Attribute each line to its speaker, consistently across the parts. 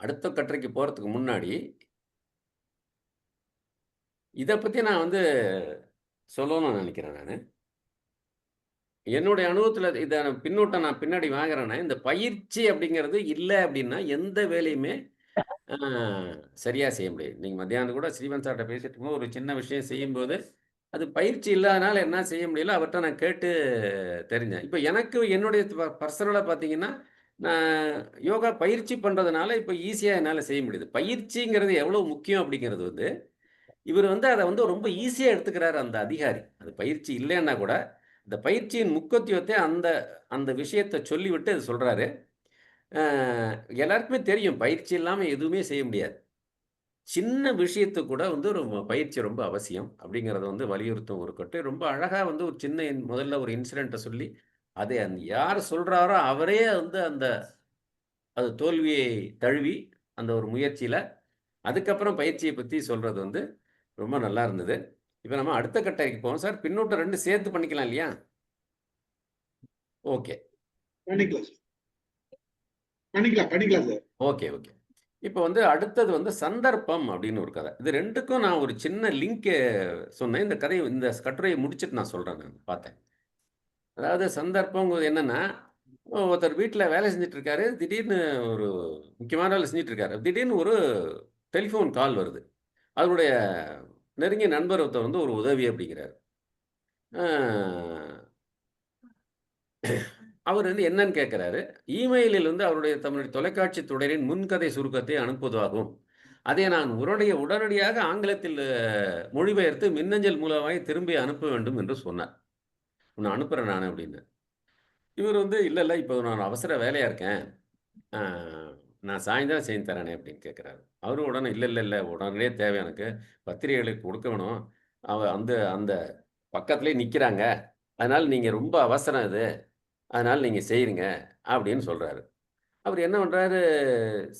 Speaker 1: அடுத்த கட்டுரைக்கு போறதுக்கு முன்னாடி இதை பற்றி நான் வந்து சொல்லணும்னு நினைக்கிறேன் நான் என்னுடைய அனுபவத்தில் இதை பின்னூட்டம் நான் பின்னாடி வாங்குறேன்னா, இந்த பயிற்சி அப்படிங்கிறது இல்லை அப்படின்னா, எந்த வேலையுமே சரியாக செய்ய முடியாது. நீங்கள் மத்தியானம் கூட ஸ்ரீவன் சார்கிட்ட பேசிட்டு இருக்கும்போது ஒரு சின்ன விஷயம் செய்யும்போது, அது பயிற்சி இல்லாதனால என்ன செய்ய முடியல, அவர்கிட்ட நான் கேட்டு தெரிஞ்சேன். இப்போ எனக்கு என்னுடைய ப பார்த்தீங்கன்னா, யோகா பயிற்சி பண்ணுறதுனால இப்போ ஈஸியாக என்னால் செய்ய முடியுது. பயிற்சிங்கிறது எவ்வளோ முக்கியம் அப்படிங்கிறது வந்து, இவர் வந்து அதை வந்து ரொம்ப ஈஸியாக எடுத்துக்கிறாரு அந்த அதிகாரி. அது பயிற்சி இல்லைன்னா கூட, இந்த பயிற்சியின் முக்கியத்துவத்தை அந்த அந்த விஷயத்த சொல்லிவிட்டு அது சொல்கிறாரு எல்லாருக்குமே தெரியும் பயிற்சி இல்லாமல் எதுவுமே செய்ய முடியாது. சின்ன விஷயத்து கூட வந்து ஒரு பயிற்சி ரொம்ப அவசியம் அப்படிங்கிறத வந்து வலியுறுத்தும் ஒரு கட்டு. ரொம்ப அழகாக வந்து ஒரு சின்ன முதல்ல ஒரு இன்சிடெண்ட்டை சொல்லி, அதை அந்த யார் சொல்றாரோ அவரே வந்து அந்த அது தோல்வியை தழுவி, அந்த ஒரு முயற்சியில, அதுக்கப்புறம் பயிற்சிய பத்தி சொல்றது வந்து ரொம்ப நல்லா இருந்தது. இப்ப நம்ம அடுத்த கட்டைக்கு போவோம் சார். பின்னூட்டம் 2 சேர்த்து பண்ணிக்கலாம் இல்லையா? ஓகே.
Speaker 2: பண்ணிக்கலாம். பண்ணிக்கலாம், சார்.
Speaker 1: Okay, okay. இப்ப வந்து அடுத்தது வந்து சந்தர்ப்பம் அப்படின்னு ஒரு கதை. இது 2க்கும் நான் ஒரு சின்ன லிங்க் சொன்னேன். இந்த கதைய இந்த கட்டுரைய முடிச்சுட்டு நான் சொல்றேன் நான் பார்த்தேன். அதாவது சந்தர்ப்பம்ங்கிறது என்னன்னா, ஒருத்தர் வீட்டில் வேலை செஞ்சுட்டு இருக்காரு. திடீர்னு ஒரு முக்கியமான வேலை செஞ்சுட்டு இருக்காரு. திடீர்னு ஒரு டெலிஃபோன் கால் வருது. அவருடைய நெருங்கிய நண்பர் ஒருத்தர் வந்து ஒரு உதவி அப்படிங்கிறாரு. அவர் வந்து என்னன்னு கேட்குறாரு இமெயிலில் வந்து அவருடைய தன்னுடைய தொலைக்காட்சி தொடரின் முன்கதை சுருக்கத்தை அனுப்புவதாகும் அதை நான் உடனடிய உடனடியாக ஆங்கிலத்தில் மொழிபெயர்த்து மின்னஞ்சல் மூலமாய் திரும்பி அனுப்ப வேண்டும் என்று சொன்னார். உன்னை அனுப்புகிறேன் நான் அப்படின்னு. இவர் வந்து இல்லை இல்லை இப்போ நான் அவசர வேலையாக இருக்கேன். நான் சாயந்தரம் செஞ்சு தரேனே" அப்படின்னு கேட்குறாரு அவரும் உடனே இல்லை இல்லை இல்லை உடனே தேவை எனக்கு. பத்திரிகைகளுக்கு கொடுக்கணும். அவ அந்த அந்த பக்கத்துலேயே நிற்கிறாங்க அதனால் நீங்கள் ரொம்ப அவசரம் இது. அதனால் நீங்கள் செய்யுங்க" அப்படின்னு சொல்கிறாரு அவர் என்ன பண்ணுறாரு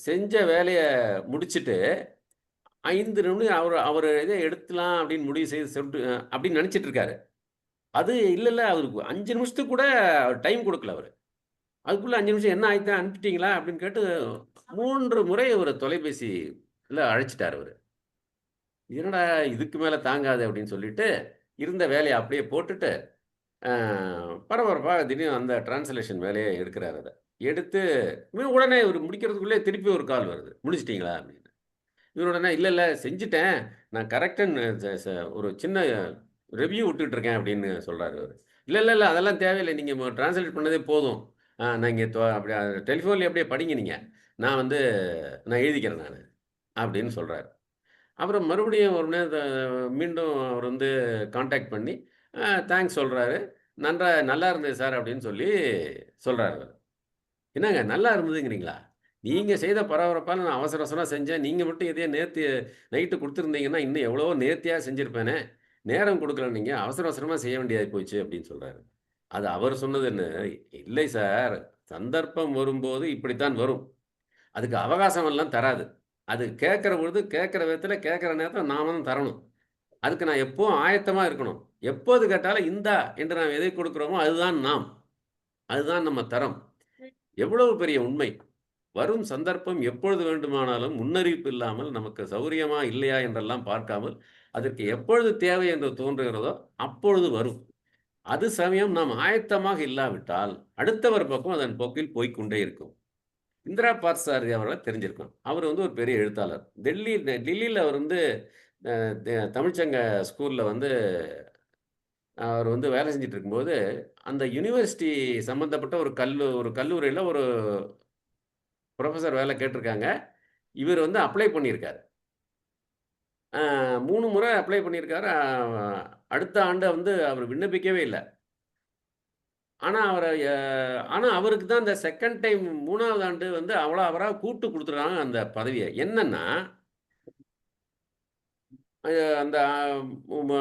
Speaker 1: செஞ்ச வேலையை முடிச்சுட்டு ஐந்து நிமிடம் அவர் அவர் இதை எடுத்துலாம் அப்படின்னு முடிவு செய்து சொல்லிட்டு அப்படின்னு நினச்சிட்டு இருக்காரு. அது இல்லை இல்லை அவருக்கு அஞ்சு நிமிஷத்துக்கு கூட டைம் கொடுக்கல அவர் அதுக்குள்ளே அஞ்சு நிமிஷம் என்ன ஆயிடுச்சு அனுப்பிட்டீங்களா? அப்படின்னு கேட்டு மூன்று முறை அவர் தொலைபேசி இல்லை அழைச்சிட்டார் அவர் என்னடா இதுக்கு மேலே தாங்காது அப்படின்னு சொல்லிட்டு, இருந்த வேலையை அப்படியே போட்டுட்டு, பரபரப்பாக திடீர்னு அந்த டிரான்ஸ்லேஷன் வேலையை எடுக்கிறார் அதை எடுத்து உடனே இவர் முடிக்கிறதுக்குள்ளே திருப்பி ஒரு கால் வருது. முடிச்சிட்டிங்களா அப்படின்னு. இவரு உடனே இல்லை இல்ல செஞ்சுட்டேன். நான் கரெக்ஷன் ச ஒரு சின்ன ரிவ்யூ விட்டுட்டு இருக்கேன்" அப்படின்னு சொல்கிறாரு அவர். இல்லை இல்லை இல்லை அதெல்லாம் தேவையில்லை. நீங்கள் டிரான்ஸ்லேட் பண்ணதே போதும். நான் இங்கே அப்படியே டெலிஃபோனில் அப்படியே படிங்க நீங்கள் நான் வந்து நான் எழுதிக்கிறேன் நான் அப்படின்னு சொல்கிறாரு அப்புறம் மறுபடியும் ஒரு மணி மீண்டும் அவர் வந்து காண்டாக்ட் பண்ணி, தேங்க்ஸ் சொல்கிறாரு "நன்றா நல்லா இருந்தது சார்" அப்படின்னு சொல்லி சொல்கிறாரு "என்னங்க நல்லா இருந்ததுங்கிறீங்களா? நீங்கள் செய்த பரபரப்பால் நான் அவசர அவசரம் செஞ்சேன். நீங்கள் மட்டும் இதையே நேர்த்தி நைட்டு கொடுத்துருந்தீங்கன்னா இன்னும் எவ்வளோ நேர்த்தியாக செஞ்சுருப்பேனே. நேரம் குடுக்கல நீங்க. அவசர அவசரமா செய்ய வேண்டியதாயி போச்சு" அப்படின்னு சொல்றாரு. அது அவர் சொன்னது என்ன, "இல்லை சார். சந்தர்ப்பம் வரும்போது இப்படித்தான் வரும். அதுக்கு அவகாசம் எல்லாம் தராது. அது கேட்கிற பொழுது, கேட்கிற விதத்துல, கேட்கிற நேரத்துல நாம தான் தரணும். அதுக்கு நான் எப்பவும் ஆயத்தமா இருக்கணும். எப்போது கேட்டாலும் இந்தா என்று நாம் எதை கொடுக்கிறோமோ அதுதான் நாம். அதுதான் நம்ம தரம்." எவ்வளவு பெரிய உண்மை. வரும் சந்தர்ப்பம் எப்பொழுது வேண்டுமானாலும் முன்னறிவிப்பு இல்லாமல் நமக்கு சௌரியமா, இல்லையா என்றெல்லாம் பார்க்காமல், அதற்கு எப்பொழுது தேவை என்று தோன்றுகிறதோ அப்பொழுது வரும். அது சமயம் நாம் ஆயத்தமாக இல்லாவிட்டால், அடுத்தவர் பக்கம் அதன் போக்கில் போய்கொண்டே இருக்கும். இந்திரா பார்த்தசாரதி அவர்களை தெரிஞ்சிருக்கோம் அவர் வந்து ஒரு பெரிய எழுத்தாளர். டெல்லி டெல்லியில் அவர் வந்து த தமிழ்ச்சங்க ஸ்கூலில் வந்து அவர் வந்து வேலை செஞ்சுட்டு இருக்கும்போது, அந்த யுனிவர்சிட்டி சம்மந்தப்பட்ட ஒரு கல்லு ஒரு கல்லூரியில் ஒரு ப்ரொஃபஸர் வேலை கேட்டிருக்காங்க. இவர் வந்து அப்ளை பண்ணியிருக்காரு. மூணு முறை அப்ளை பண்ணியிருக்காரு. அடுத்த ஆண்டு வந்து அவர் விண்ணப்பிக்கவே இல்லை ஆனால் அவரை ஆனால் அவருக்கு தான் இந்த செகண்ட் டைம் மூணாவது ஆண்டு வந்து அவ்வளோ அவராக கூப்பிட்டு கொடுத்துருக்காங்க அந்த பதவியை என்னன்னா அந்த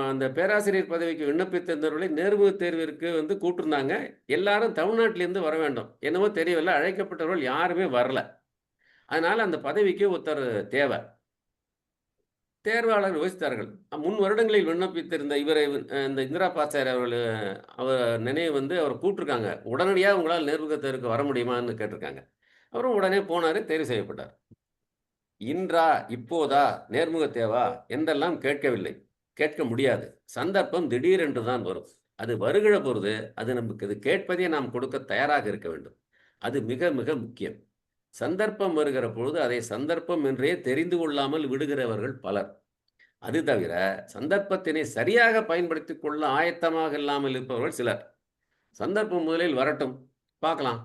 Speaker 1: அந்த பேராசிரியர் பதவிக்கு விண்ணப்பித்திருந்தவர்களை நேர்முகத் தேர்விற்கு வந்து கூட்டிருந்தாங்க எல்லாரும் தமிழ்நாட்டிலேருந்து வர வேண்டும். என்னவோ தெரியவில்லை அழைக்கப்பட்டவர்கள் யாருமே வரல. அதனால் அந்த பதவிக்கு ஒருத்தர் தேவை தேர்வாளர் யோசித்தார்கள். முன் வருடங்களில் விண்ணப்பித்திருந்த இவரை இந்த இந்திரா பாச்சாரி அவர்கள் அவர் நினைவு வந்து அவர் கூப்பிட்டுருக்காங்க. உடனடியாக உங்களால் நேர்முக தேர்வுக்கு வர முடியுமான்னு கேட்டிருக்காங்க. அவரும் உடனே போனார் தேர்வு செய்யப்பட்டார். இன்றா இப்போதா நேர்முக தேவா என்றெல்லாம் கேட்கவில்லை. கேட்க முடியாது. சந்தர்ப்பம் திடீரென்று தான் வரும். அது வருகிற பொழுது அது நமக்கு இது கேட்பதே நாம் கொடுக்க தயாராக இருக்க வேண்டும். அது மிக மிக முக்கியம். சந்தர்ப்பம் வருகிற பொழுது அதை சந்தர்ப்பம் என்றே தெரிந்து கொள்ளாமல் விடுகிறவர்கள் பலர். அது தவிர சந்தர்ப்பத்தினை சரியாக பயன்படுத்தி கொள்ள ஆயத்தமாக இல்லாமல் இருப்பவர்கள் சிலர். சந்தர்ப்பம் முதலில் வரட்டும். பார்க்கலாம்.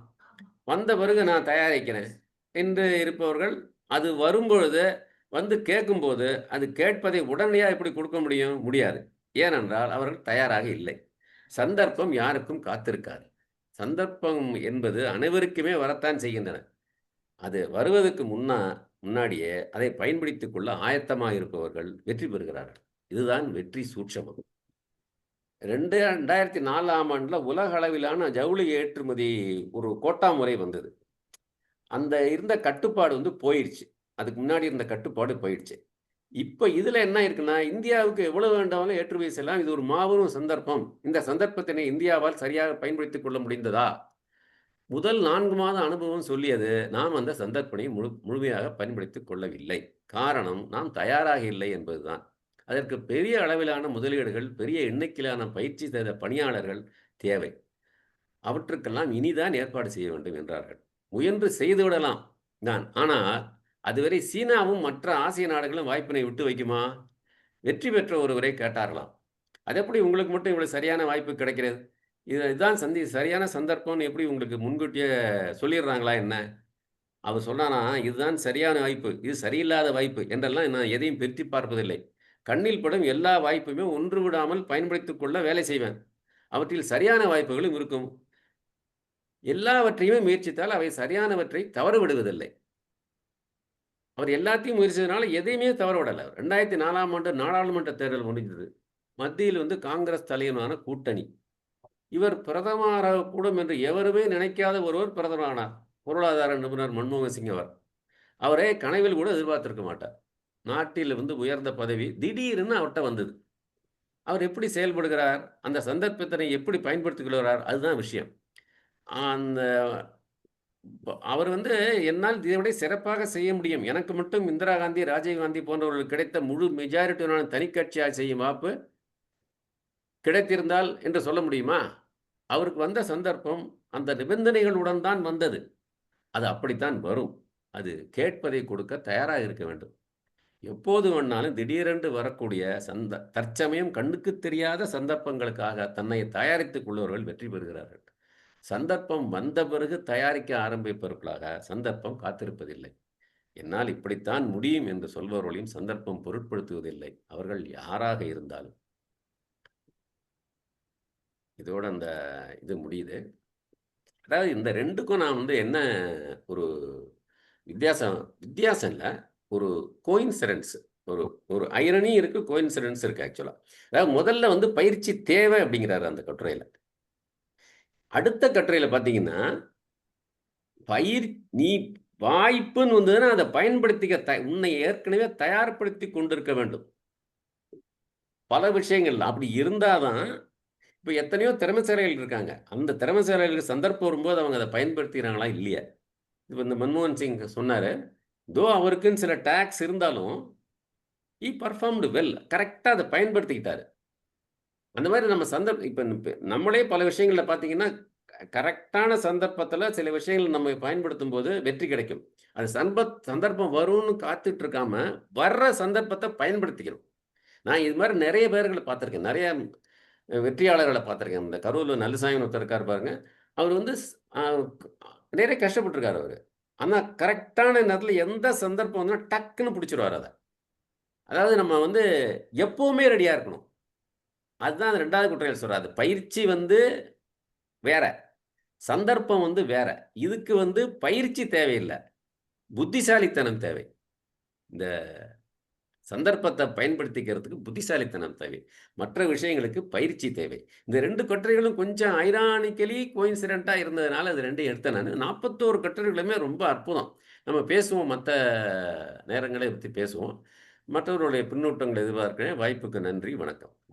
Speaker 1: வந்த பிறகு நான் தயாரிக்கிறேன். என்று இருப்பவர்கள் அது வரும்பொழுது வந்து கேட்கும்போது அது கேட்பதை உடனடியாக எப்படி கொடுக்க முடியும்? முடியாது. ஏனென்றால் அவர்கள் தயாராக இல்லை. சந்தர்ப்பம் யாருக்கும் காத்திருக்காது. சந்தர்ப்பம் என்பது அனைவருக்குமே வரத்தான் செய்கின்றன. அது வருவதற்கு முன்னா முன்னாடியே அதை பயன்படுத்திக் கொள்ள ஆயத்தமாக இருப்பவர்கள் வெற்றி பெறுகிறார்கள். இதுதான் வெற்றி சூட்சமம். ரெண்டு ரெண்டாயிரத்தி நாலாம் ஆண்டில் உலக அளவிலான ஜவுளி ஏற்றுமதி ஒரு கோட்டா முறை வந்தது. அந்த இருந்த கட்டுப்பாடு வந்து போயிடுச்சு அதுக்கு முன்னாடி இருந்த கட்டுப்பாடு போயிடுச்சு இப்போ இதில் என்ன இருக்குன்னா இந்தியாவுக்கு எவ்வளவு வேண்டாமலும் ஏற்றுமதி செய்யலாம்? இது ஒரு மாபெரும் சந்தர்ப்பம். இந்த சந்தர்ப்பத்தினை இந்தியாவால் சரியாக பயன்படுத்திக் கொள்ள முடிந்ததா? முதல் நான்கு மாத அனுபவம் சொல்லியது நாம் அந்த சந்தர்ப்பனை முழு முழுமையாக பயன்படுத்திக் கொள்ளவில்லை. காரணம் நாம் தயாராக இல்லை என்பதுதான். அதற்கு பெரிய அளவிலான முதலீடுகள் பெரிய எண்ணிக்கையிலான பயிற்சி செய்த பணியாளர்கள் தேவை. அவற்றுக்கெல்லாம் இனிதான் ஏற்பாடு செய்ய வேண்டும் என்றார்கள். முயன்று செய்துவிடலாம் தான். ஆனால் அதுவரை சீனாவும் மற்ற ஆசிய நாடுகளும் வாய்ப்பினை விட்டு வைக்குமா? வெற்றி பெற்ற ஒருவரை கேட்டார்களாம். அது எப்படி உங்களுக்கு மட்டும் இவ்வளவு சரியான வாய்ப்பு கிடைக்கிறது? இது இதுதான் சந்தி சரியான சந்தர்ப்பம்னு எப்படி உங்களுக்கு முன்கூட்டியே சொல்லிடுறாங்களா என்ன? அவர் சொன்னானா இதுதான் சரியான வாய்ப்பு இது சரியில்லாத வாய்ப்பு என்றெல்லாம் நான் எதையும் பெருத்தி பார்ப்பதில்லை. கண்ணில் படும் எல்லா வாய்ப்புமே ஒன்று விடாமல் பயன்படுத்திக் கொள்ள வேலை செய்வேன். அவற்றில் சரியான வாய்ப்புகளும் இருக்கும். எல்லாவற்றையுமே முயற்சித்தால் அவை சரியானவற்றை தவறு விடுவதில்லை அவர் எல்லாத்தையும் முயற்சிச்சதுனால எதையுமே தவற விடலை ரெண்டாயிரத்தி நாலாம் ஆண்டு நாடாளுமன்ற தேர்தல் முடிந்தது மத்தியில் வந்து காங்கிரஸ் தலைவனான கூட்டணி. இவர் பிரதமராகக்கூடும் என்று எவருமே நினைக்காத ஒருவர் பிரதமரானார். பொருளாதார நிபுணர் மன்மோகன் சிங் அவர். அவரே கனவில் கூட எதிர்பார்த்திருக்க மாட்டார். நாட்டில் வந்து உயர்ந்த பதவி திடீர்னு அவர்கிட்ட வந்தது. அவர் எப்படி செயல்படுகிறார்? அந்த சந்தர்ப்பத்தினை எப்படி பயன்படுத்திக் கொள்கிறார்? அதுதான் விஷயம். அந்த அவர் வந்து என்னால் இதை விட சிறப்பாக செய்ய முடியும். எனக்கு மட்டும் இந்திரா காந்தி ராஜீவ் காந்தி போன்றவர்களுக்கு கிடைத்த முழு மெஜாரிட்டியான தனிக்கட்சியாக செய்யும் வாய்ப்பு கிடைத்திருந்தால் என்று சொல்ல முடியுமா? அவருக்கு வந்த சந்தர்ப்பம் அந்த நிபந்தனைகளுடன் தான் வந்தது. அது அப்படித்தான் வரும். அது கேட்பதை கொடுக்க தயாராக இருக்க வேண்டும். எப்போது வேணாலும் திடீரென்று வரக்கூடிய சந்த தற்சமயம் கண்ணுக்கு தெரியாத சந்தர்ப்பங்களுக்காக தன்னை தயாரித்துக் கொள்பவர்கள் வெற்றி பெறுகிறார்கள். சந்தர்ப்பம் வந்த பிறகு தயாரிக்க ஆரம்பிப்பவர்களாக சந்தர்ப்பம் காத்திருப்பதில்லை. என்னால் இப்படித்தான் முடியும் என்று சொல்பவர்களையும் சந்தர்ப்பம் பொருட்படுத்துவதில்லை. அவர்கள் யாராக இருந்தாலும். இதோட அந்த இது முடியுது. அதாவது இந்த ரெண்டுக்கும் நான் வந்து என்ன ஒரு வித்தியாசம் வித்தியாசம் இல்லை. ஒரு கோயின்சிடன்ஸ் ஒரு ஒரு ஐரணி இருக்கு கோயின்சிடன்ஸ் இருக்கு ஆக்சுவலாக அதாவது முதல்ல வந்து பயிற்சி தேவை அப்படிங்கிறாரு அந்த கட்டுரையில். அடுத்த கட்டுரையில் பார்த்தீங்கன்னா பயிர் நீ வாய்ப்புன்னு வந்ததுன்னா அதை பயன்படுத்திக்க த உன்னை ஏற்கனவே தயார்படுத்தி கொண்டிருக்க வேண்டும். பல விஷயங்கள் அப்படி இருந்தாதான் இப்போ எத்தனையோ திறமைசாலிகள் இருக்காங்க. அந்த திறமைசாலிகளுக்கு சந்தர்ப்பம் வரும்போது அவங்க அதை பயன்படுத்திக்கிறாங்களா இல்லையா? இப்போ இந்த மன்மோகன் சிங் சொன்னார் தோ அவருக்குன்னு சில டேக்ஸ் இருந்தாலும் ஈ பர்ஃபார்ம்டு வெல் கரெக்டாக அதை பயன்படுத்திக்கிட்டாரு. அந்த மாதிரி நம்ம சந்தர்ப்பம் இப்போ நம்மளே பல விஷயங்களில் பார்த்தீங்கன்னா கரெக்டான சந்தர்ப்பத்தில் சில விஷயங்கள் நம்ம பயன்படுத்தும் போது வெற்றி கிடைக்கும். அது சந்தர்ப்ப சந்தர்ப்பம் வரும்னு காத்துட்டு இருக்காம வர்ற சந்தர்ப்பத்தை பயன்படுத்திக்கணும். நான் இது மாதிரி நிறைய பேர்களை பார்த்துருக்கேன் நிறைய வெற்றியாளர்களை பார்த்துருக்கேன் இந்த கரூரில் நல்லசாமி ஒருத்தர் இருக்கார் பாருங்க. அவர் வந்து நிறைய கஷ்டப்பட்டிருக்கார் அவர். ஆனால் கரெக்டான நேரத்தில் எந்த சந்தர்ப்பம் வந்து டக்குன்னு பிடிச்சிருவார் அதை. அதாவது நம்ம வந்து எப்போவுமே ரெடியாக இருக்கணும். அதுதான் அந்த ரெண்டாவது குற்றையில் சொல்றாரு. பயிற்சி வந்து வேற சந்தர்ப்பம் வந்து வேற. இதுக்கு வந்து பயிற்சி தேவையில்லை. புத்திசாலித்தனம் தேவை. இந்த சந்தர்ப்பத்தை பயன்படுத்திக்கிறதுக்கு புத்திசாலித்தனம் தேவை. மற்ற விஷயங்களுக்கு பயிற்சி தேவை. இந்த ரெண்டு கட்டுரைகளும் கொஞ்சம் ஐரானிக்கலி கோயின்சிடென்ட்டாக இருந்ததுனால அது ரெண்டையும் எடுத்தேன் நான். நாற்பத்தோரு கட்டுரைகளுமே ரொம்ப அற்புதம். நம்ம பேசுவோம் மற்ற நேரங்களை பற்றி பேசுவோம். மற்றவர்களுடைய பின்னூட்டங்கள் எதிர்பார்க்கிறேன். வாய்ப்புக்கு நன்றி. வணக்கம்.